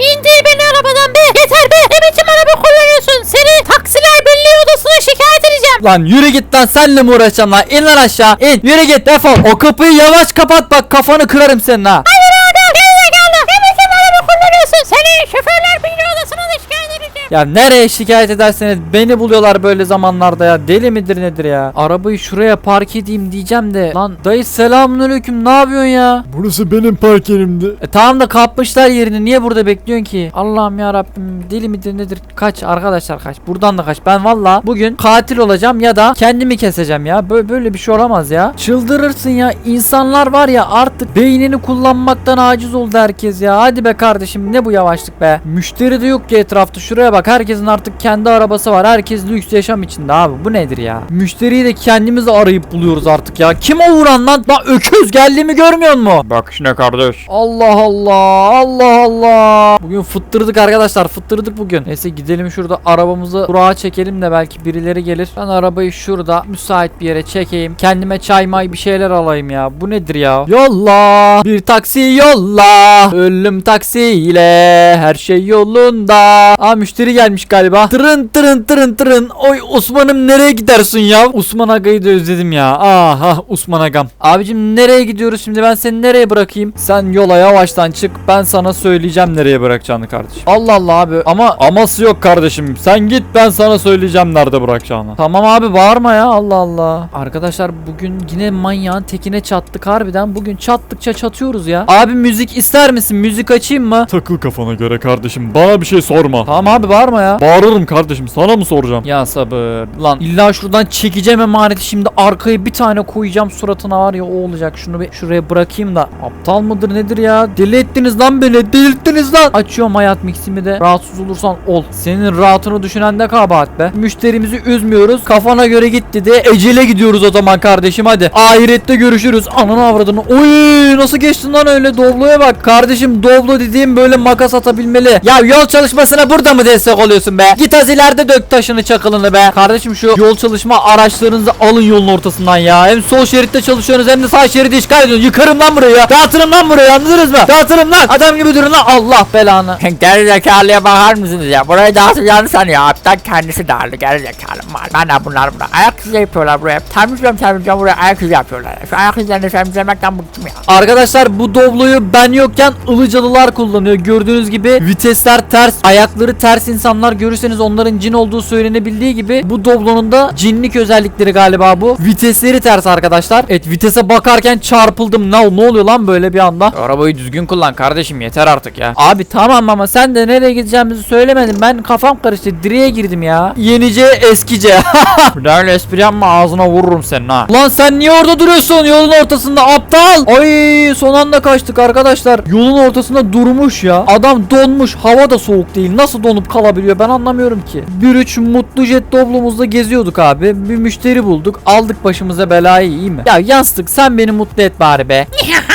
İndir beni arabadan be. Yeter be. Ne biçim araba kullanıyorsun? Seni taksiler birliği odasına şikayet edeceğim. Lan yürü git lan senle mi uğraşacağım lan in lan aşağı in yürü git defol o kapıyı yavaş kapat bak kafanı kırarım senin ha Hayır adam. Gerizekalı. Ne biçim araba kullanıyorsun? Seni şoförler birliği odasına da şikayet edeceğim. Ya nereye şikayet ederseniz beni buluyorlar böyle zamanlarda ya. Deli midir nedir ya? Arabayı şuraya park edeyim diyeceğim de. Lan dayı selamünaleyküm ne yapıyorsun ya? Burası benim park yerimdi. e tamam da kapmışlar yerini. Niye burada bekliyorsun ki? Allah'ım ya Rabbim deli midir nedir? Kaç arkadaşlar kaç. Buradan da kaç. Ben valla bugün katil olacağım ya da kendimi keseceğim ya. Böyle, böyle bir şey olamaz ya. Çıldırırsın ya. İnsanlar var ya artık beynini kullanmaktan aciz oldu herkes ya. Hadi be kardeşim ne bu yavaşlık be? Müşteri de yok ki etrafta. Şuraya bak herkesin artık kendi arabası var herkes lüks yaşam içinde abi bu nedir ya müşteriyi de kendimiz arayıp buluyoruz artık ya kim o vuran lan lan öküz geldiğimi görmüyor mu Bak işine kardeş. Allah Allah Allah Allah. Bugün fıttırdık arkadaşlar fıttırdık bugün. Neyse gidelim şurada arabamızı durağa çekelim de belki birileri gelir. Ben arabayı şurada müsait bir yere çekeyim. Kendime çay may bir şeyler alayım ya. Bu nedir ya? Yolla bir taksi yolla. Ölüm taksiyle her şey yolunda. Aa müşteri gelmiş galiba. Tırın tırın tırın tırın. Oy Osman'ım nereye gidersin ya? Osman Aga'yı da özledim ya. Aha Osman Agam. Abicim nereye gidiyoruz şimdi ben seni nereye bırakayım? Sen yola yavaştan çık ben sana söyleyeceğim nereye bırakacağını kardeşim. Allah Allah abi ama aması yok kardeşim. Sen git ben sana söyleyeceğim nerede bırakacağını. Tamam abi bağırma ya Allah Allah. Arkadaşlar bugün yine manyağın tekine çattık harbiden. Bugün çattıkça çatıyoruz ya. Abi müzik ister misin? Müzik açayım mı? Takıl kafana göre kardeşim. Bana bir şey sorma. Tamam abi bağırma ya. Bağırırım kardeşim. Sana mı soracağım? Ya sabır. Lan illa şuradan çekeceğim emaneti şimdi arkaya bir tane koyacağım suratına var ya o olacak. Şunu bir şuraya bırakayım da. Aptal mıdır nedir ya? Deli ettiniz lan beni. Delirttiniz lan. Açıyorum hayat miximi de. Rahatsız olursan ol. Senin rahatını düşünen de kabahat be. Müşterimizi üzmüyoruz. Kafana göre gitti de ecele gidiyoruz o zaman kardeşim hadi. Ahirette görüşürüz. Ananı avradını. Oy nasıl geçtin lan öyle Doblo'ya bak. Kardeşim Doblo dediğim böyle makas atabilmeli. Ya yol çalışmasına burada mı destek oluyorsun be? Git az ileride dök taşını çakılını be. Kardeşim şu yol çalışma araçlarınızı alın yolun ortasından ya. Hem sol şeritte çalışıyorsunuz hem de sağ şeridi işgal ediyorsunuz. Yıkarım lan burayı ya. Dağıtırım lan burayı anladınız mı? Dağıtırım lan. Adam gibi durun lan. Allah belanı. Geri zekalıya bakar mısınız ya? Burayı dağıtacağını sanıyor. Hatta kendisi dağıldı. Geri zekalı var. Ben de bunlar burada. Ayak izi yapıyorlar buraya. Temizliyorum temizliyorum buraya ayak izi yapıyorlar. Şu ayak izlerini temizlemekten bıktım ya. Arkadaşlar bu Doblo'yu ben yokken ılıcalılar kullanıyor. Gördüğünüz gibi vitesler ters, ayakları ters insanlar görürseniz onların cin olduğu söylenebildiği gibi bu Doblo'nun da cinlik özellikleri galiba bu. Vitesleri ters arkadaşlar. Evet vitese bakarken çarpıldım. Ne, ne oluyor lan böyle bir anda? Arabayı düzgün kullan kardeşim yeter artık ya. Abi tamam ama sen de nereye gideceğimizi söylemedin. Ben kafam karıştı. Direğe girdim ya. Yenice eskice. bir daha öyle espri yapma ağzına vururum senin ha. Lan sen niye orada duruyorsun yolun ortasında aptal? Ay son anda kaçtık arkadaşlar. Yolun ortasında durmuş ya. Adam donmuş. Hava da soğuk değil. Nasıl donup kalabiliyor ben anlamıyorum ki. Bir üç mutlu jet doblomuzda geziyorduk abi. Bir müşteri bulduk. Aldık başımıza belayı iyi mi? Ya yanstık sen beni mutlu et bari be.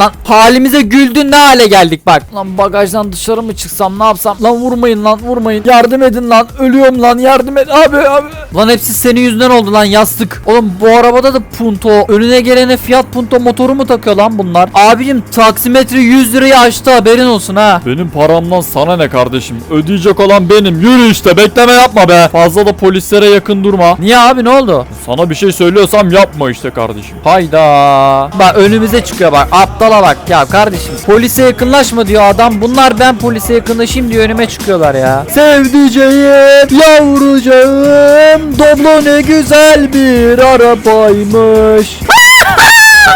Lan halimize güldün ne hale geldik bak. Lan bagajdan dışarı mı çıksam ne yapsam? Lan vurmayın lan vurmayın. Yardım edin lan. Ölüyorum lan yardım et abi abi. Lan hepsi senin yüzünden oldu lan yastık. Oğlum bu arabada da punto. Önüne gelene fiyat punto motoru mu takıyor lan bunlar? Abicim taksimetre 100 lirayı aştı haberin olsun ha. Benim paramdan sana ne kardeşim? Ödeyecek olan benim. Yürü işte bekleme yapma be. Fazla da polislere yakın durma. Niye abi ne oldu? Sana bir şey söylüyorsam yapma işte kardeşim. Hayda. Bak önümüze çıkıyor bak. Aptala ya kardeşim. Polise yakınlaşma diyor adam. Bunlar ben polise yakınlaşayım diye önüme çıkıyorlar ya. Sevdiceğim, yavrucağım. Doblo ne güzel bir arabaymış.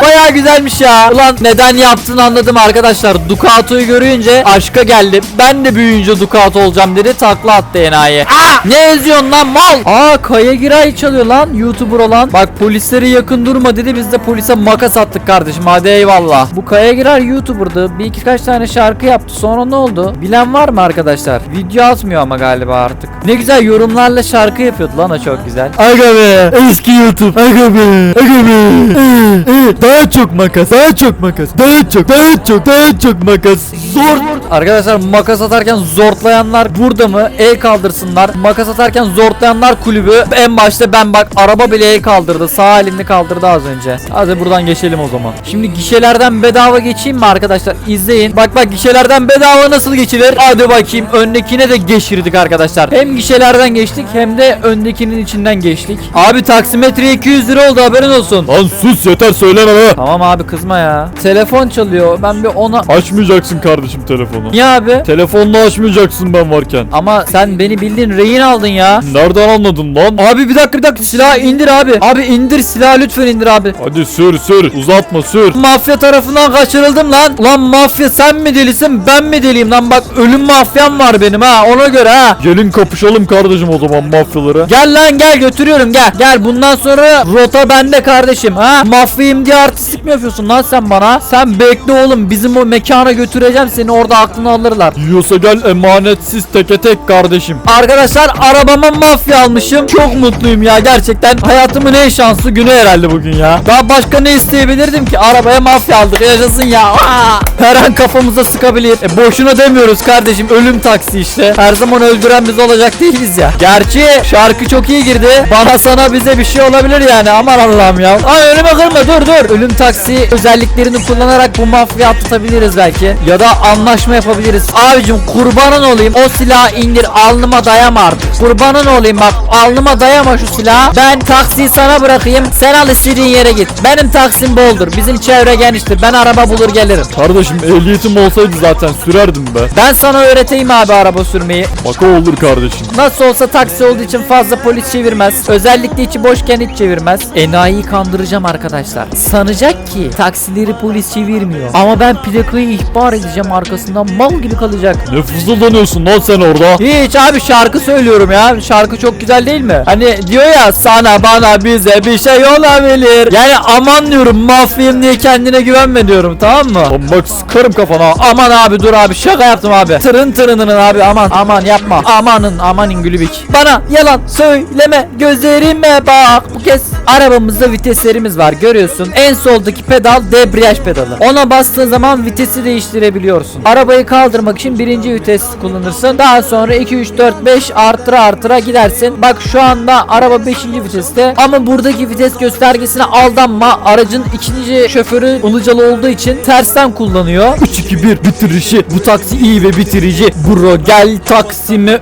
Baya güzelmiş ya. Ulan neden yaptığını anladım arkadaşlar. Ducato'yu görünce aşka geldi. Ben de büyüyünce Ducato olacağım dedi. Takla attı enayi. Aa, ne eziyorsun lan mal? Aa Kaya Giray çalıyor lan. YouTuber olan. Bak polislere yakın durma dedi. Biz de polise makas attık kardeşim. Hadi eyvallah. Bu Kaya Giray YouTuber'dı. Bir iki kaç tane şarkı yaptı. Sonra ne oldu? Bilen var mı arkadaşlar? Video atmıyor ama galiba artık. Ne güzel yorumlarla şarkı yapıyordu lan o çok güzel. Aga be eski YouTube. Aga be. Aga be. Ee, ee, daha çok makas. Daha çok makas. Daha çok. Daha çok. Daha çok makas. Zor. Arkadaşlar makas atarken zortlayanlar burada mı? El kaldırsınlar. Makas atarken zortlayanlar kulübü. En başta ben bak araba bile el kaldırdı. Sağ elini kaldırdı az önce. Hadi buradan geçelim o zaman. Şimdi gişelerden bedava geçeyim mi arkadaşlar? İzleyin. Bak bak gişelerden bedava nasıl geçilir? Hadi bakayım. Öndekine de geçirdik arkadaşlar. Hem gişelerden geçtik hem de öndekinin içinden geçtik. Abi taksimetre 200 lira oldu haberin olsun. Lan sus yeter söyleme be. Tamam abi kızma ya. Telefon çalıyor. Ben bir ona... Açmayacaksın kardeşim telefonu. Niye abi? Telefonla açmayacaksın ben varken. Ama sen beni bildiğin rehin aldın ya. Nereden anladın lan? Abi bir dakika bir dakika silahı indir abi. Abi indir silahı lütfen indir abi. Hadi sür sür uzatma sür. Mafya tarafından kaçırıldım lan. Ulan mafya sen mi delisin ben mi deliyim lan bak ölüm mafyam var benim ha ona göre ha. Gelin kapışalım kardeşim o zaman mafyalara. Gel lan gel götürüyorum gel. Gel bundan sonra rota bende kardeşim ha. Mafyayım diye artistlik mi yapıyorsun lan sen bana? Sen bekle oğlum bizim o mekana götüreceğim seni orada aklını alırlar. Yiyorsa gel emanetsiz teke tek kardeşim. Arkadaşlar arabama mafya almışım. Çok mutluyum ya gerçekten. Hayatımın en şanslı günü herhalde bugün ya. Daha başka ne isteyebilirdim ki? Arabaya mafya aldık. Yaşasın ya. Aa! Her an kafamıza sıkabilir. E, boşuna demiyoruz kardeşim. Ölüm taksi işte. Her zaman öldüren biz olacak değiliz ya. Gerçi şarkı çok iyi girdi. Bana sana bize bir şey olabilir yani. Aman Allah'ım ya. Ay önüme kırma dur dur. Ölüm taksi özelliklerini kullanarak bu mafya atlatabiliriz belki. Ya da anlaşma yapabiliriz. Abicim kurbanın olayım. O silahı indir alnıma dayama artık. Kurbanın olayım bak alnıma dayama şu silahı. Ben taksiyi sana bırakayım. Sen al istediğin yere git. Benim taksim boldur. Bizim çevre geniştir. Ben araba bulur gelirim. Kardeşim ehliyetim olsaydı zaten sürerdim be. Ben sana öğreteyim abi araba sürmeyi. Bak o olur kardeşim. Nasıl olsa taksi olduğu için fazla polis çevirmez. Özellikle içi boşken hiç çevirmez. Enayi'yi kandıracağım arkadaşlar. Sanacak ki taksileri polis çevirmiyor. Ama ben plakayı ihbar edeceğim arkasından mal gibi kalacak. Ne fızıldanıyorsun lan sen orada? Hiç abi şarkı söylüyorum ya. Şarkı çok güzel değil mi? Hani diyor ya sana bana bize bir şey olabilir. Yani aman diyorum mafyayım diye kendine güvenme diyorum tamam mı? Lan bak sıkarım kafana. Aman abi dur abi şaka yaptım abi. Tırın tırınının abi aman aman yapma. Amanın amanın gülübik. Bana yalan söyleme gözlerime bak. Bu kez arabamızda viteslerimiz var görüyorsun. En soldaki pedal debriyaj pedalı. Ona bastığın zaman vitesi değiştirebiliyorsun. Arabayı kaldırmak için birinci vites kullanırsın. Daha sonra 2 3 4 5 artıra artıra gidersin. Bak şu anda araba 5. viteste ama buradaki vites göstergesine aldanma. Aracın ikinci şoförü Ilıcalı olduğu için tersten kullanıyor. 3 2 1 bitirişi. Bu taksi iyi ve bitirici. Bro gel taksime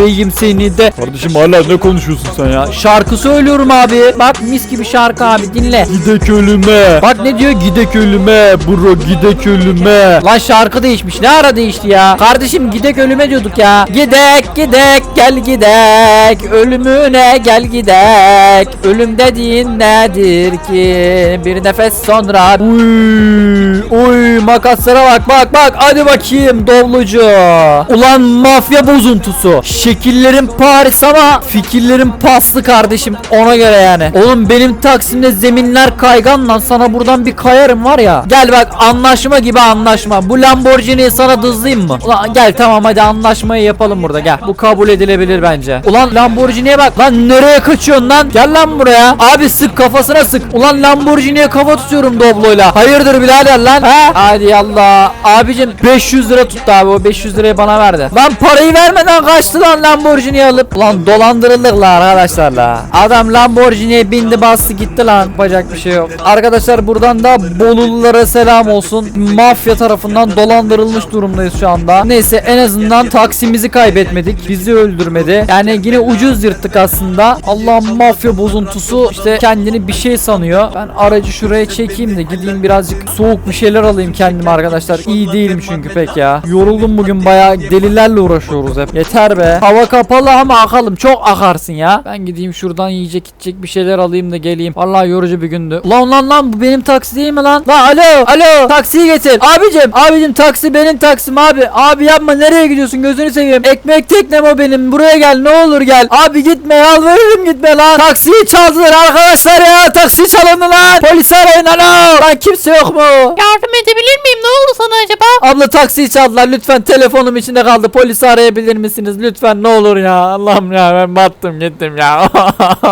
öldüreyim seni de. Kardeşim hala ne konuşuyorsun sen ya? Şarkı söylüyorum abi. Bak mis gibi şarkı abi dinle. Gidek ölüme. Bak ne diyor? Gidek ölüme. Bro gidek ölüme. Lan şarkı değişmiş. Ne ara değişti ya? Kardeşim gidek ölüme diyorduk ya. Gidek gidek gel gidek. Ölümüne gel gidek. Ölüm dediğin nedir ki? Bir nefes sonra. Uy, uy makaslara bak bak bak. Hadi bakayım dovlucu. Ulan mafya bozuntusu. Şekillerin Paris ama fikirlerin paslı kardeşim. Ona göre yani. Oğlum benim Taksim'de zeminler kaygan lan. Sana buradan bir kayarım var ya. Gel bak anlaşma gibi anlaşma. Bu Lamborghini'yi sana dızlayayım mı? Ulan gel tamam hadi anlaşmayı yapalım burada gel. Bu kabul edilebilir bence. Ulan Lamborghini'ye bak. Lan nereye kaçıyorsun lan? Gel lan buraya. Abi sık kafasına sık. Ulan Lamborghini'ye kafa tutuyorum Doblo'yla. Hayırdır birader lan? Ha? Hadi yallah. Abicim 500 lira tuttu abi. O 500 lirayı bana verdi. Lan parayı vermeden kaçtı lan Lamborghini'yi alıp. Ulan dolandırıldık la arkadaşlar la. Adam Lamborghini'ye bindi bastı gitti lan. Yapacak bir şey yok. Arkadaşlar buradan da Bolululara selam olsun. Mafya tarafından dolandırılmış durumdayız şu anda. Neyse en azından taksimizi kaybetmedik. Bizi öldürmedi. Yani yine ucuz yırttık aslında. Allah mafya bozuntusu işte kendini bir şey sanıyor. Ben aracı şuraya çekeyim de gideyim birazcık soğuk bir şeyler alayım kendime arkadaşlar. İyi değilim çünkü pek ya. Yoruldum bugün bayağı delilerle uğraşıyoruz hep. Yeter be. Hava kapalı ama akalım. Çok akarsın ya. Ben gideyim şuradan yiyecek içecek bir şeyler alayım da geleyim. Vallahi yorucu bir gündü. Lan lan lan bu benim taksi değil mi lan? Lan alo alo taksiyi getir. Abicim abicim taksi benim taksim abi. Abi yapma nereye gidiyorsun gözünü seveyim. Ekmek teknem o benim. Buraya gel ne olur gel. Abi gitme yalvarırım gitme lan. Taksiyi çaldılar arkadaşlar ya. Taksi çalındı lan. Polis arayın alo. Lan kimse yok mu? Yardım edebilir miyim? Ne oldu sana acaba? Abla taksiyi çaldılar. Lütfen telefonum içinde kaldı. Polisi arayabilir misiniz? Lütfen ne olur ya. Allah'ım ya ben battım gittim ya